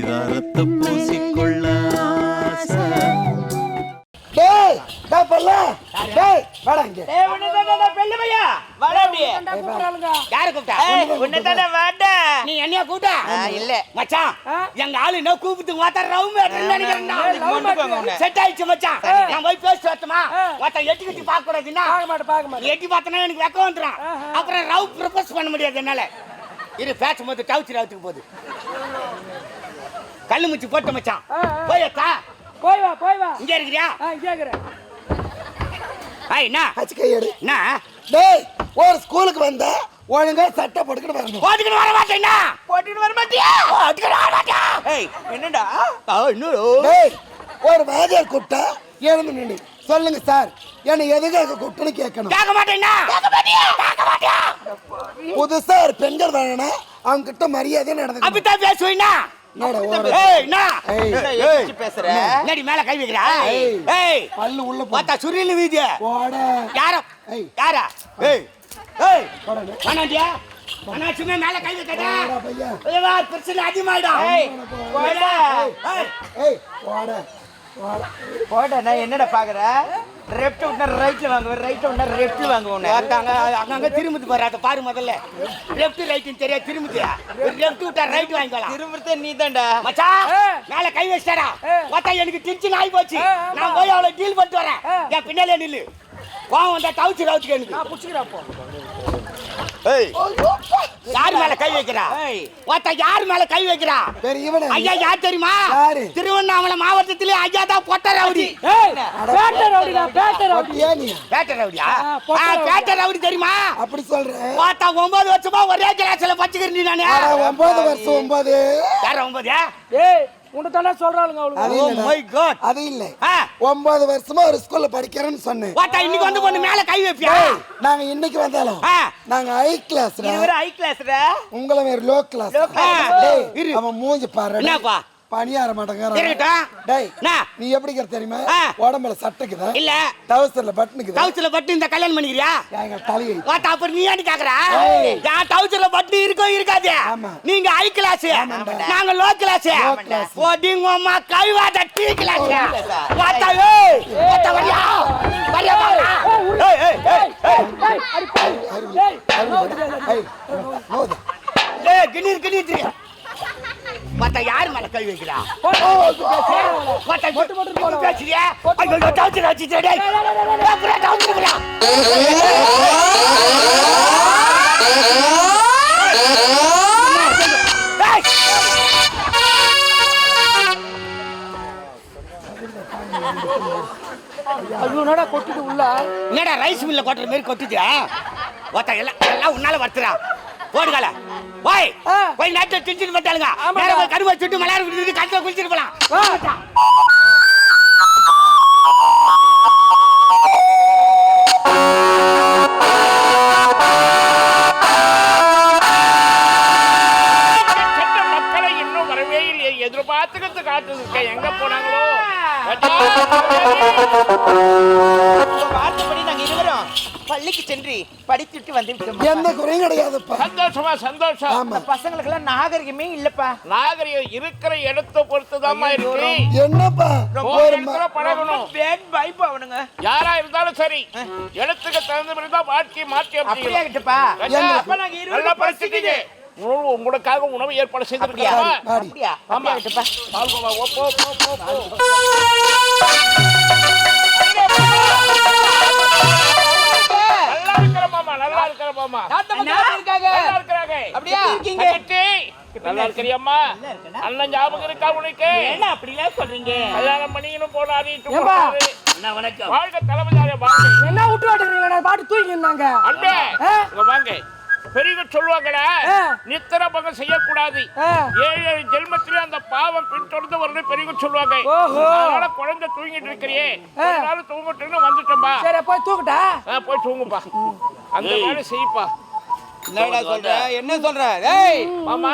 பரிதாரத்தை பூசிக்கொள்ள எனக்கு வெக்கம் வந்துடும் அப்புறம் ரவு ப்ரப்போஸ் பண்ண முடியாது என்னால. இரு பேசும்போது டவுச்சு ரவுத்துக்கு போகுது. கல்லு முச்சி போட்ட மச்சான். போய் அக்கா போய் வா போய் வா. இங்க இருக்கிறியா? ஆ கேக்குறேன் ஐய் என்ன? அச்சு கையெடு என்ன? டேய் ஒரு ஸ்கூலுக்கு வந்த ஒழுங்கா சட்டை போட்டுக்கிட்டு வரணும். போட்டுக்கிட்டு வர மாட்டேன்னா போட்டுட்டு வர மாட்டியா? போட்டுக்கிட்டு வர மாட்டேன். ஏய் என்னடா? இன்னும் டேய் ஒரு வாதியார் கூப்பிட்டா எழுந்து நின்று சொல்லுங்க சார். என்னை எதுக்காக கூப்பிட்டுன்னு கேட்கணும்? கேட்க மாட்டேன்னா? புதுசா ஒரு பெண்கள் வரணும் அவங்க கிட்ட மரியாதை நடந்து அப்படித்தான் பேசுவீங்கன்னா மேல கை வைக்கிறா? பல்லு உள்ள பார்த்தா சுரியில் வீதி போட. யாரோ. யாரா? ஏய் ஏய் போடா வேணாண்டியா அண்ணாச்சுமே மேல கை வைக்கடா. பிரச்சனை அதிகமாயிடும். ஏய் ஏய் ஏய். போட போட போடா நான் என்னடா பாக்குற? லெஃப்ட் விட்டா ரைட்ல வாங்குவேன் ரைட் விட்டா லெஃப்ட்ல வாங்குவேன் பார்த்தாங்க அங்கங்க திரும்புது பாரு அதை பாரு முதல்ல. லெஃப்ட் ரைட்னு தெரியாது திரும்புது. லெஃப்ட் விட்டா ரைட் வாங்கிக்கலாம். திரும்புறதே நீதான்டா. மச்சான் மேல கை வச்சிட்டாரா பார்த்தா எனக்கு டென்ஷன் ஆகி போச்சு. நான் போய் அவளை டீல் பண்ணிட்டு வரேன். என் பின்னாலே நில்லு. கோவம் வந்தா தவிச்சு ரவுச்சுக்கு எனக்கு. புடிச்சுக்கிறா போ ஏய் யார் மேல கை வைக்கிறா? ஏய். பார்த்தா யார் மேல கை வைக்கிறா? பெரியவனே ஐயா யார் தெரியுமா? யாரு? திருவண்ணாமலை மாவட்டத்திலே ஐயா தான் பொட்ட ரவுடி. ஏய் பேட்டை ரவுடியா? ஆ, பொட்ட ரவுடி. தெரியுமா? அப்படி சொல்ற. பார்த்தா ஒன்பது வருஷமா ஒரே கிளாஸ்ல பச்சுக்கிறீ நானு. ஒன்பது வருஷம் ஒன்பது. யார ஒன்பது? தானே சொல்றாளுங்க அது ஓ இல்லடா. மை காட் அது இல்ல. ஆ. ஒன்பது வருஷமா ஒரு ஸ்கூல்ல படிக்கிறேன்னு சொன்னேன். பார்த்தா இன்னைக்கு வந்து பொண்ணு மேல கை வைப்பியா? நாங்க இன்னைக்கு வந்தாலும். நாங்க ஹை கிளாஸ்டா இது ஒரு ஹை கிளாஸ்டா உங்களை வேற லோ கிளாஸ். அவன் மூஞ்சி பாரு. என்னப்பா? பணியார மாட்டேங்கிறான். இருக்கட்டும். டேய்? நீ எப்படிங்கிற தெரியுமா. உடம்புல சட்டைக்குதா. இல்ல. டவுசர்ல பட்டனுக்குதா டவுச்சர்ல பட்டு இந்த கல்யாணம் பண்ணிக்கிறியா? எங்க தலையை? அப்புறம் நீ ஏன்னு கேக்குற? ஏய். நான் டவுச்சர்ல பட்டு இருக்கோ இருக்காது. நீங்க ஹை கிளாஸ். நாங்க லோ கிளாஸ். ஓடிங்க அம்மா கைவாத டீ கிளாஸ்? பார்த்தா ஏய் பார்த்தா வரியா? வரியா வாடா. ஏய் ஏய் ஏய் ஏய். ஏய், கிணீர் கிணீர் பார்த்தா யார் மேல கை வைக்கிறா? பார்த்தா மொட்டு மொட்டு பேசுறியா? ஐயோ டேய். உள்ள என்னடா ரைஸ் மில்ல கொட்டுற மாதிரி கொட்டுச்சா ஒருத்தன் எல்லாம் எல்லாம் உன்னால வர்த்துறா போடுகால போய். போய் டின்ஷன் பண்ணிட்டாளுங்க ஆமாடா. நேரா போய் கருவா சுட்டு மலையாளம் குடிச்சிட்டு கழுத்துல குளிச்சிட்டு போலாம். கெட்ட மக்களை பள்ளிக்கு சென்று படித்துட்டு வந்து விட்டோம் எந்த குறையும் கிடையாதுப்பா. சந்தோஷமா சந்தோஷம். ஆமா. இந்த பசங்களுக்கெல்லாம் நாகரிகமே இல்லப்பா. நாகரிகம் இருக்கிற இடத்தை பொறுத்துதாம்மா இருக்கு. என்னப்பா? பழகணும். பேட் பைப் அவனுங்க. யாரா இருந்தாலும் சரி. இடத்துக்கு தகுந்த மாதிரி தான் வாழ்க்கையை மாற்றி அப்படியே கிட்டப்பா? அப்ப நாங்க நல்லா படிச்சுட்டீங்க உணவு உங்களுக்காக உணவு ஏற்பாடு. அப்படியா? ஆமா. மாமா நல்லா இருக்கிறாங்க. அப்படியா? இருக்கீங்க? தங்கச்சி, நல்லா இருக்கிறியம்மா. அண்ணன் ஞாபகம் இருக்கா உனக்கு? என்ன அப்படிலாம் சொல்றீங்க. கல்யாணம் பண்ணிக்கணும்? போனாரு. என்ன வணக்கம். வாழ்க தலைமையாரே வாழ்க. என்ன விட்டு வாட்டுறீங்க நான் பாட்டு தூங்கி இருந்தாங்க அண்ணே ஆ? இங்க வாங்க. பெரியவங்க சொல்லுவாங்கடா ஆ. நித்திர பகம் செய்யக்கூடாது. ஏழு ஏழு ஜென்மத்திலே அந்த பாவம் பின்தொடர்ந்து வரணும் பெரியவங்க சொல்லுவாங்க. ஓஹோ. அதனால குழந்தை தூங்கிட்டு இருக்கிறியே. நாள் தூங்கட்டுன்னு வந்துட்டோம்பா. சரி போய் தூக்கட்டா ஆ, போய் தூங்குப்பா. அந்த வேலை செய்ப்பா. என்னடா சொல்ற? என்ன சொல்ற? ஏய். மாமா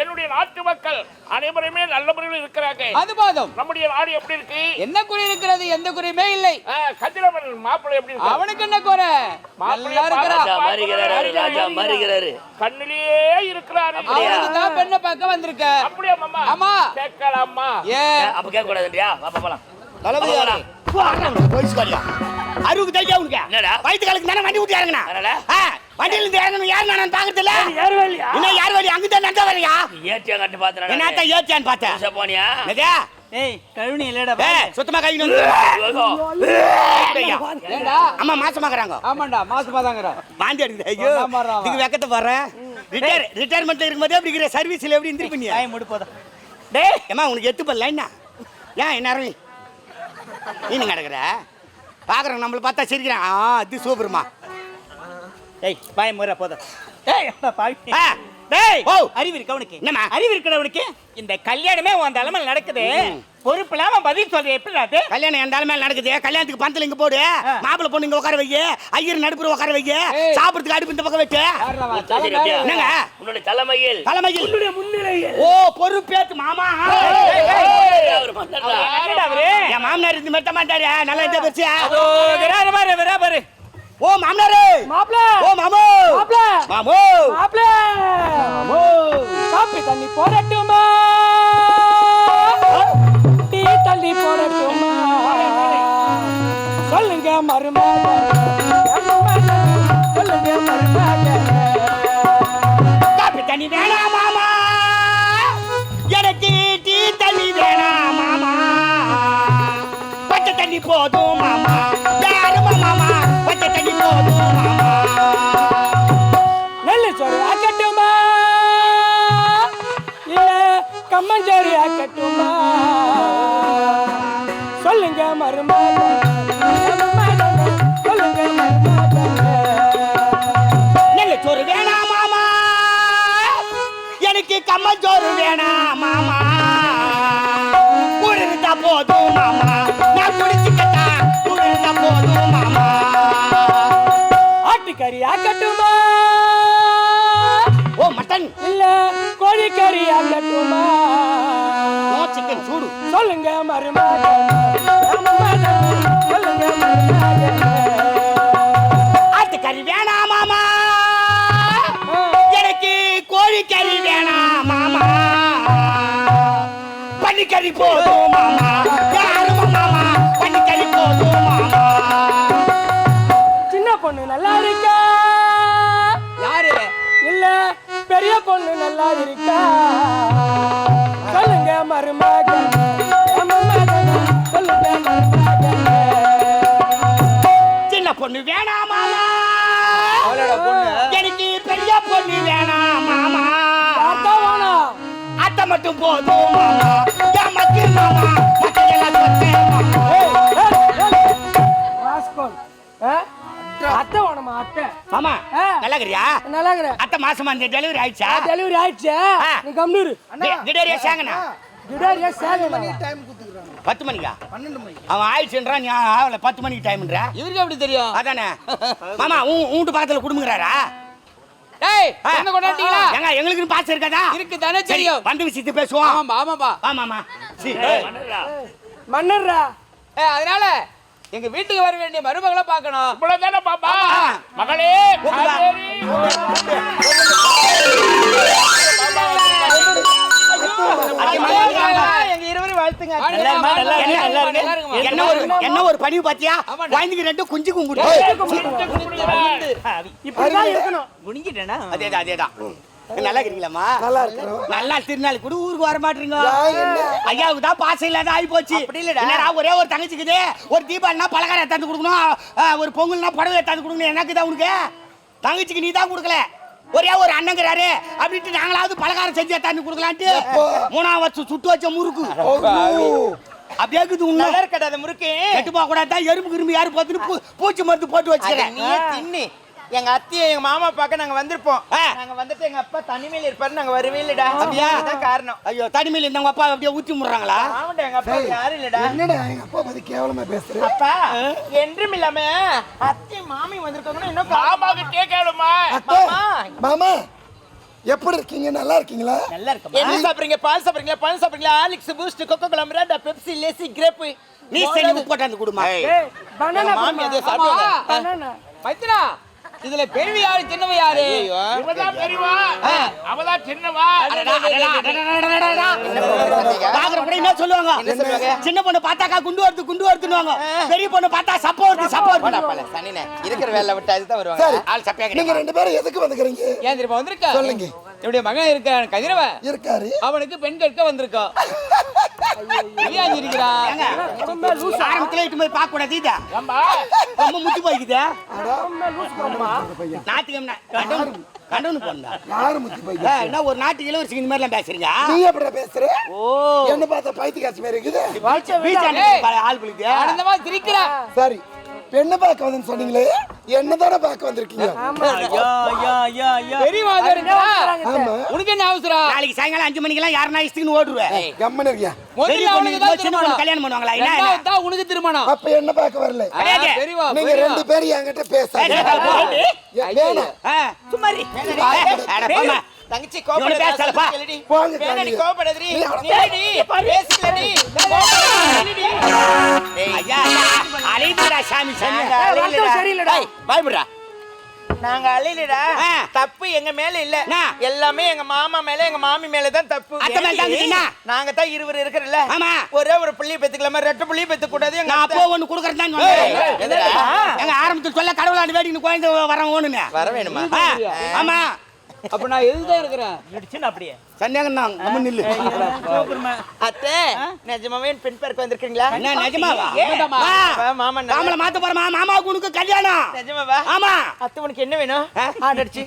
என்னுடைய நாட்டு மக்கள் அனைவருமே நல்ல முறையில் இருக்கிறாங்க அது போதும். நம்முடைய நாடு எப்படி இருக்கு? என்ன குறை இருக்கிறது? எந்த குறையுமே இல்லை. கதிரவன் மாப்பிள்ளை எப்படி இருக்கு அவனுக்கு என்ன குறை? நல்லா இருக்கிறா ராஜா மாறுகிறாரு கண்ணிலேயே இருக்கிறாரு. அவனுக்கு தான் பெண்ணை பார்க்க வந்திருக்க? அப்படியா மாமா? ஆமா. கேட்கலாமா? ஏ. அப்ப கேட்க கூடாதுன்றியா வாப்பா போலாம். தளபதியாரே போலீஸ்காரியா அறுபது தைக்கா உனக்கு. என்னடா? வயிற்று காலுக்கு தானே வண்டி ஊட்டி இறங்கினா? வண்டியில இருந்து இறங்கணும். யார் நான் பாக்குறது இல்ல இன்னும் யார் வழி அங்க தான் நந்த வரையா ஏத்தியா கட்டு பாத்துறேன் என்னத்த ஏத்தியான்னு பார்த்தேன் போனியா? என்னதே? ஏய் கழுனி இல்லடா ஏய், சுத்தமா கை அம்மா மாசமாக்குறாங்க ஆமாண்டா மாசமா தாங்கிறா வாந்தி எடுக்குது. ஐயோ. இதுக்கு வெக்கத்தை வர்றேன் ரிட்டையர் ரிட்டையர்மெண்ட்ல இருக்கும்போது அப்படி இருக்கிற சர்வீஸ்ல எப்படி இருந்திருப்பீங்க டைம் முடிப்போதா? டேய். ஏமா உனக்கு எத்து பல்ல என்ன? ஏன் என்ன அரவி நீ கிடக்குற? பாக்குறேன் நம்மள பார்த்தா சிரிக்கிறான் ஆ அது சூப்பர்மா ஏய் பாய் முறை போதும். ஏய் பாய் ஆ, டேய். ஓ அறிவு இருக்கு அவனுக்கு. என்னம்மா? அறிவு இருக்கிற அவனுக்கு. இந்த கல்யாணமே உன் தலைமையில் நடக்குது. பொறுப்பு இல்லாம பதில் சொல்ற எப்படி அது? கல்யாணம் எந்த மேல நடக்குது. கல்யாணத்துக்கு பந்தல் இங்க போடு. மாப்பிள்ளை பொண்ணு இங்க உட்கார வைக்க ஐயர் நடுப்புற உட்கார வைக்க. சாப்பிடுறதுக்கு அடுப்பு இந்த பக்கம் வச்சு என்னங்க? உன்னுடைய தலைமையில். தலைமையில். ஓ பொறுப்பேத்து மாமா. என் மாமனார் இருந்து மெட்ட மாட்டாரு. நல்லா இருந்தா பெருசு. அதோ விராரு பாரு விரா பாரு ஓ மாமனாரு! மாப்பிள! ஓ மாமோ! மாப்பிள! மாமோ! மாப்பிள! காப்பி தண்ணி போடட்டுமா? டீ தண்ணி போடட்டுமா? சொல்லுங்க மருமக சொல்லுங்க மருமக காப்பி தண்ணி வேணாம்? சொல்லுங்க மருமக சொல்லுங்க மருமக நெல்லு சோறு வேணாம் மாமா. எனக்கு மாமா. குளிர்ந்தா போதும் மாமா. நான் குடிச்சுக்கட்டா குளிர்ந்தா போதும் மாமா. ஆட்டுக்கறி ஆக்கட்டுமா ஓ மட்டன். இல்ல கோழிக்கறி ஆக்கட்டுமா நோ சிக்கன் சூடு. சொல்லுங்க மருமக போதும் மாமா யாரும் மாமா பன்னிக்கறி போதும் மாமா சின்ன பொண்ணு நல்லா இருக்கா? யாரு? இல்ல பெரிய பொண்ணு நல்லா இருக்கா? சொல்லுங்க மருமக ஆ. நல்லா இருக்கிறியா நல்லா இருக்கிற அத்தை மாசமா இந்த டெலிவரி ஆயிடுச்சா? டெலிவரி ஆயிடுச்சு. நீ கம்னூரு கிடேரியா சேங்கண்ணா? கிடாரியா சேகனா பத்து மணிக்கா? அவன் ஆயிடுச்சுன்றான் நீ ஆகல பத்து மணிக்கு டைம்ன்ற இவருக்கு எப்படி தெரியும்? அதானே. மாமா உன் வீட்டு பக்கத்துல குடும்பங்கிறாரா டேய் என்ன கொண்டாட்டீங்களா ஏங்க எங்களுக்கு பாசம் இருக்காதா? இருக்கு தானே சரி தெரியும். வந்து விஷயத்து பேசுவோம். ஆமாமா சரி மன்னர்டா. மன்னர்ரா. ஏய் அதனால எங்க வீட்டுக்கு வர வேண்டிய மருமகளை பார்க்கணும். இவ்வளவுதானே பாப்பா. மகளே? என்ன ஒரு என்ன ஒரு பணிவு பாத்தியா. குழந்தைக்கு ரெண்டும் குஞ்சு கும்பிடு. இப்படிதான் இருக்கணும். குனிஞ்சிட்டேனா அதேதான் அதேதான் நல்லா இருக்கிறீங்களாம்மா? நல்லா இருக்கிறோம். நல்லா திருநாள் கூட ஊருக்கு வர மாட்டீங்க ஐயாவுக்கு தான் பாசம் இல்லாத ஆகி போச்சு. அப்படி இல்லடா. என்னடா ஒரே ஒரு தங்கச்சிக்குது. ஒரு தீபாவளினா பலகாரம் எடுத்தாந்து கொடுக்கணும். ஒரு பொங்கல்னா புடவை எடுத்தாந்து கொடுக்கணும். எனக்கு தான் உனக்கு? தங்கச்சிக்கு நீ தான் கொடுக்கல. ஒரே ஒரு அண்ணங்கிறாரு. அப்படின்ட்டு நாங்களாவது பலகாரம் செஞ்சு எடுத்தாந்து கொடுக்கலான்ட்டு மூணாவது வருஷம் சுட்டு வச்ச முறுக்கு. அப்படியே இருக்குது நல்லா இருக்கடா அந்த முறுக்கு. கெட்டு போக கூடாது எறும்பு கிரும்பி யாரு பார்த்துன்னு பூச்சி மருந்து போட்டு வச்சுக்கிறேன். நீயே தின்னு. எங்க அத்தையை எங்க மாமா பார்க்க நாங்க வந்திருப்போம். ஆ. நாங்க வந்துட்டு எங்க அப்பா தனிமையில இருப்பாரு. நாங்க வரவே இல்லடா. அப்படியா? அதுதான் காரணம். ஐயோ தனிமையில் இருந்தவங்க அப்பா அப்படியே ஊத்தி முடுறாங்களா ஆமாண்டா எங்க அப்பா யாரும் இல்லடா. என்னடா எங்க அப்பா பத்தி கேவலமா பேசுற அப்பா என்றும் இல்லாம அத்தை மாமி வந்திருக்காங்கன்னா இன்னும் மாமாக்கு கேட்கணுமா அத்தை, மாமா. மாமா எப்படி இருக்கீங்க? நல்லா இருக்கீங்களா? நல்லா இருக்குமா என்ன சாப்பிடுறீங்க? பால் சாப்பிடுறீங்களா? பழம் சாப்பிடுறீங்களா? Horlicks Boost Coca Cola Mirinda Pepsi lassi grape நீ செஞ்சு உப்பு போட்டாந்து கொடுமா. பனானா மாமி அதே சாப்பிடுவாங்க. பனானா மைத்தனா இதுல பெரியவ யாரு சின்னவ யாரு? இவதான் பெரியவா அவதான் சின்னவா என்ன சொல்லுவாங்க? சின்ன பொண்ணு பார்த்தாக்கா குண்டு வருது குண்டு வருதுன்னுவாங்க. பெரிய பொண்ணு பார்த்தா சப்ப வருது சப்ப வருது. சனினே. இருக்கிற வேலை விட்டு அதுதான் வருவாங்க. ஆள் சப்பையா நீங்க ரெண்டு பேரும் எதுக்கு வந்துக்கிறீங்க? ஏன் தெரியுமா வந்திருக்கா? சொல்லுங்க. என்னுடைய மகன் இருக்கான் கதிரவன் இருக்காரு. அவனுக்கு பெண் கேட்க வந்திருக்கோம் இருக்கிறா ஆரம்பத்துல இட்டு போய் பார்க்க கூடாது ரொம்ப முத்தி போய்க்குது. நாட்டுக்கு கண்டவன் போனா யாரு முத்தி போய் என்ன ஒரு நாட்டு இளவரசி இந்த மாதிரிலாம் பேசுறீங்க நீ எப்படி பேசுற? ஓ. என்ன பார்த்தா பைத்தி காசு மாதிரி இருக்குது? ஆள் பிடிக்குது ஆனந்தமா சிரிக்கிறா. சரி. பெண்ணை பார்க்க வந்தேன்னு சொன்னீங்களே என்ன தானே பார்க்க வந்திருக்கீங்க உனக்கு என்ன அவசரம்? நாளைக்கு சாயங்காலம் அஞ்சு மணிக்கெல்லாம் யாருன்னா இஷ்டத்துக்கு ஓடுவேன் கம்மன் இருக்கியா? முதல்ல சின்ன பொண்ணு கல்யாணம் பண்ணுவாங்களா? என்ன தான் உனக்கு திருமணம். அப்ப என்ன பார்க்க வரல? நீங்க. ரெண்டு பேரும் என்கிட்ட பேசாதீங்க. ஏய், தங்கச்சி பேசலப்பா. போங்க வேணாடி. கோபப்படாதடி நீ அவனை நில்லடி பேசிக்கலடி நில்லடி ஐயா, அலையுதுடா சாமி சாமி. சரியில்லடா. ஏய், பயப்படுறா. நாங்க அழிலடா. தப்பு எங்க மேல இல்ல? எல்லாமே எங்க மாமா மேல எங்க மாமி மேல தான் தப்பு? நாங்க தான் இருவர் இருக்கிறல்ல ஆமா. ஒரே ஒரு புள்ளிய பெத்துக்கலாமா ரெண்டு புள்ளிய பெத்துக்க கூடாது எங்க. அப்போ ஒண்ணு கொடுக்கறேன் தான் சொன்னேன். ஏய், எதுடா? எங்க ஆரம்பத்துல சொல்ல கடவுளாண்டு வேடிக்கை குழந்தை ஓணுங்க வர வேணுமா ஆமா அப்ப நான் எதுதான் இருக்கிறேன் இடிச்சுன்னு அப்படியே சந்தேகம் தான் நம்ம நில்லு அத்தை நிஜமாவே என் பெண் பார்க்க வந்திருக்கீங்களா என்ன நிஜமாவா. மாமா மாமலை மாத்த போறமா மாமாவுக்கு உனக்கு கல்யாணம் நிஜமாவா ஆமா அத்தை உனக்கு என்ன வேணும் ஆடு அடிச்சு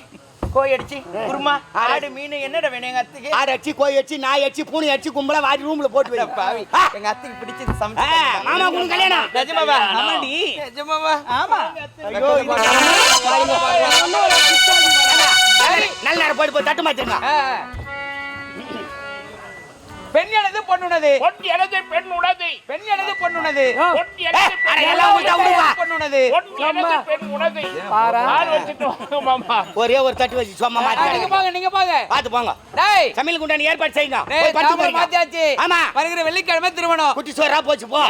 கோழி அடிச்சு குருமா ஆடு மீன் என்னடா வேணும் எங்க அத்தைக்கு ஆடு அடிச்சு கோழி அடிச்சு நாய் அடிச்சு பூனை அடிச்சு கும்பலா வாரி ரூம்ல போட்டு வை பாவி எங்க அத்தைக்கு பிடிச்சது சமைச்சு மாமா உனக்கு கல்யாணம் நிஜமாவா ஆமாடி. நிஜமாவா ஆமா ஐயோ இது நல்ல நேரம் போயிட்டு போய் தட்டு மாத்திருங்க பெண் எனது பொண்ணுனது. பொன் எனது பெண் உனது பெண் எனது பொண்ணுனது. பொன் எனது. பொண்ணுனது. பொன் எனது பெண் உனது பால் வச்சுட்டு வாங்க மாமா? ஒரே ஒரு தட்டு வச்சு சும்மா நீங்க மாத்தி போங்க நீங்க போங்க. பாத்து போங்க. டேய். சமையல் குண்டான ஏற்பாடு செய்யுங்க. போறீங்க மாத்தியாச்சு. ஆமா. வருகிற வெள்ளிக்கிழமை திருமணம். குட்டி சோறா போச்சு போ?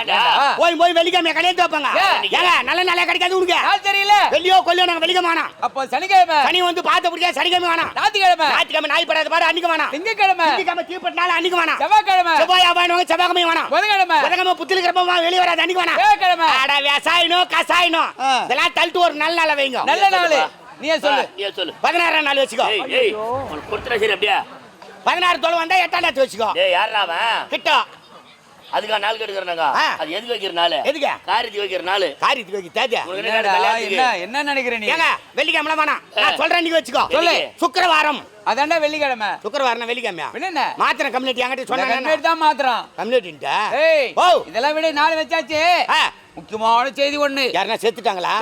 போய் போய் வெள்ளிக்கிழமை கல்யாணம் வைப்பாங்க. ஏன்? ஏங்க நல்ல நல்ல கிடைக்காது உனக்கு. தெரியல? வெள்ளியோ கொல்லியோ நாங்க வெள்ளிக்கிழமை வேணாம். அப்போ சனிக்கிழமை. சனி வந்து பார்த்து பிடிக்காது சனிக்கிழமை வேணாம். ஞாயிற்றுக்கிழமை. ஞாயிற்றுக்கிழமை நாய் படாத பாரு அன்னைக்கு வேணாம். திங்கக்கிழமை. திங்கக்கிழமை தீப்பட்டினால அன்னைக்கு வேணாம். செவ்வாய்க்கிழமை. செவ்வாய் வேணும் செவ்வாய்க்கிழமை வேணாம். புதன்கிழமை. புதன்கிழமை புத்தில கிழமை வெளியே வராது அன்னைக்கு வேணாம். வியாழக்கிழமை அட விவசாயினும் கசாயினும் ஆ. இதெல்லாம் தள்ளிட்டு ஒரு நல்ல நாள வைங்க. நல்ல நாள். நீயே சொல்லு. நீ சொல்லு. பதினாறாம் நாள் வச்சுக்கோ. ஏய் ஏய் கொடுத்துற சரி அப்படியா. பதினாறு தோல் வந்தா எட்டாம் நாள் வச்சுக்கோ. டேய் யாரா அவன்? கிட்ட. அதுக்கா நாள் கெடுக்கிறனாங்க. அது எதுக்கு வைக்கிற நாள்? எதுக்கு? காரியத்துக்கு வைக்கிற நாள். காரியத்துக்கு வைக்க உனக்கு என்ன? என்ன என்ன நினைக்கிற நீ? ஏங்க வெள்ளிக்கிழமை வேணாம். நான் சொல்றேன் நீங்க வச்சுக்கோ. சொல்லு. சுக்கிரவாரம். அதான்டா வெள்ளிக்கிழமை. சுக்கிரவாரம் வெள்ளிக்கிழமையா? என்ன மாத்திர கம்யூனிட்டி என்கிட்ட சொன்ன சொன்னாங்க தான் மாத்திரம். கம்யூனிட்டின்ட்ட ஏய் ஓ இதெல்லாம் விட நாலு வச்சாச்சு. முக்கியமான செய்தி ஒண்ணு. யாருன்னா செத்துட்டாங்களா?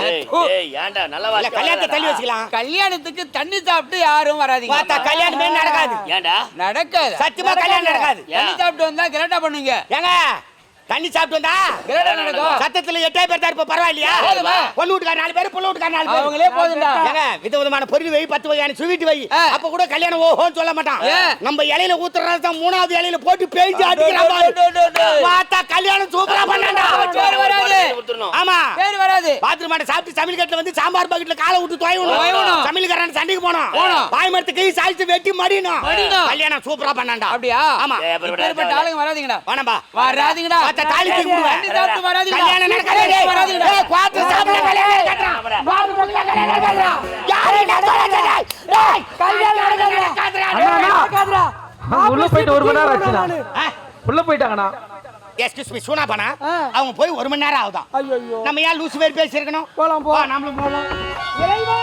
ஏன்டா நல்ல வார்த்தை கல்யாணத்தை தள்ளி. வச்சுக்கலாம். கல்யாணத்துக்கு தண்ணி சாப்பிட்டு யாரும் வராதீங்க. பார்த்தா கல்யாணமே நடக்காது. ஏன்டா? நடக்காது. சத்தியமா கல்யாணம் நடக்காது. தண்ணி சாப்பிட்டு வந்தா கிரேட்டா பண்ணுவீங்க ஏங்க? தண்ணி சாப்பிட்டு வந்தா? நடக்கும்? சத்தத்துல எட்டே பேர் தான் இருப்ப பரவாயில்லையா? பொண்ணு வீட்டுக்கார நாலு பேர் பொண்ணு வீட்டுக்கார நாலு பேர். அவங்களே போதும்டா. ஏங்க வித விதமான பொருள் வை பத்து வகையான ஸ்வீட் வை. அப்ப கூட கல்யாணம் ஓஹோன்னு சொல்ல மாட்டான்? நம்ம இலையில ஊத்துறது தான் மூணாவது இலையில போட்டு பேஞ்சு அடிக்கிற டோ, மாதிரி டோ, டோ, டோ. பார்த்தா கல்யாணம் சூப்பரா பண்ணாண்டா பேர் வராது. ஆமா. பேர் வராது. பாத்ரூம் மாட்ட சாப்பிட்டு சமையல் கட்டுல வந்து சாம்பார் பக்கெட்ல காலை விட்டு துவையணும். சமையல்காரன் சண்டைக்கு போனோம். போனோம். பாய் மரத்து கை சாய்த்து வெட்டி மடியணும். கல்யாணம் சூப்பரா பண்ணாண்டா அப்படியா? ஆமா. ஆளுங்க வராதீங்கடா. வேணாம்பா. வராதீங்கடா. தாலி கல்யாணம் நடக்காது சாப்பிட கல்யாணம். யாரு. கல்யாணம் நடக்காதுடா. உள்ள போயிட்டு ஒரு மணி நேரம் ஆச்சுண்ணா நானு. ஆ, உள்ள போயிட்டாங்கண்ணா. எஸ்கியூஸ் மீ சூனா பண்ணா ஆ. அவங்க போய் ஒரு மணி நேரம் ஆகுதான். ஐயோ நம்ம ஏன் லூசு பேர் பேசியிருக்கணும்? போலாம் போ நாமளும் போலாம். இறைவா!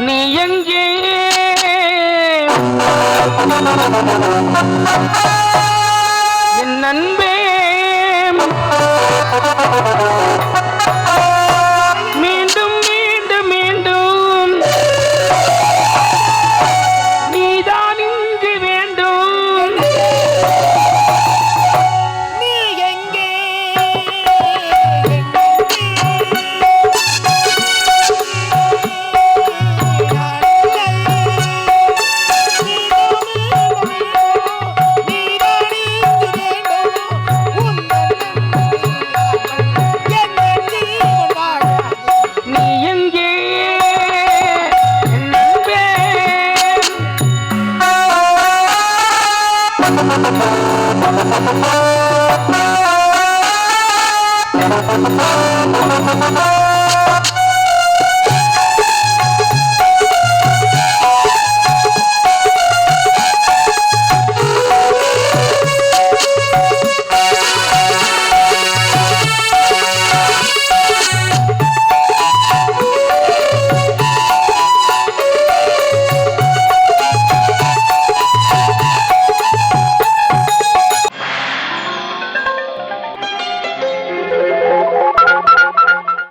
நீ எங்கே? என் நண்பே மீண்டும் மீண்டும் மீண்டும் நீதான் இங்கு வேண்டும் நீ எங்கே நீ